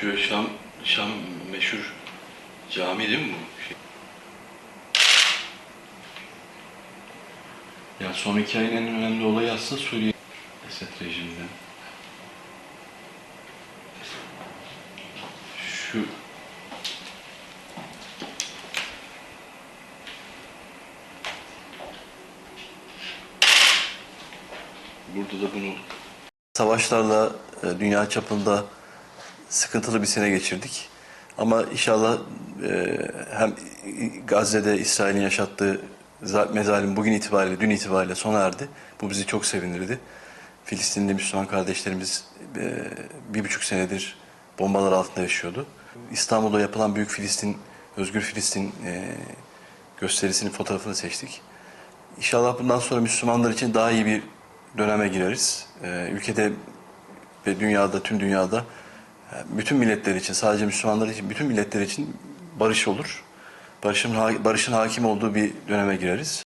Şu Şam, Şam meşhur cami değil mi bu? Şey. Ya son iki ayın en önemli olayı aslında Suriye Esed rejiminden. Şu Burada da bunu Savaşlarla e, dünya çapında sıkıntılı bir sene geçirdik. Ama inşallah e, hem Gazze'de İsrail'in yaşattığı za- mezalim bugün itibariyle, dün itibariyle sona erdi. Bu bizi çok sevindirdi. Filistinli Müslüman kardeşlerimiz e, bir buçuk senedir bombalar altında yaşıyordu. İstanbul'da yapılan Büyük Filistin, Özgür Filistin e, gösterisinin fotoğrafını seçtik. İnşallah bundan sonra Müslümanlar için daha iyi bir döneme gireriz. Ee, ülkede ve dünyada, tüm dünyada e, bütün milletler için, sadece Müslümanlar için, bütün milletler için barış olur. Barışın, barışın hakim olduğu bir döneme gireriz.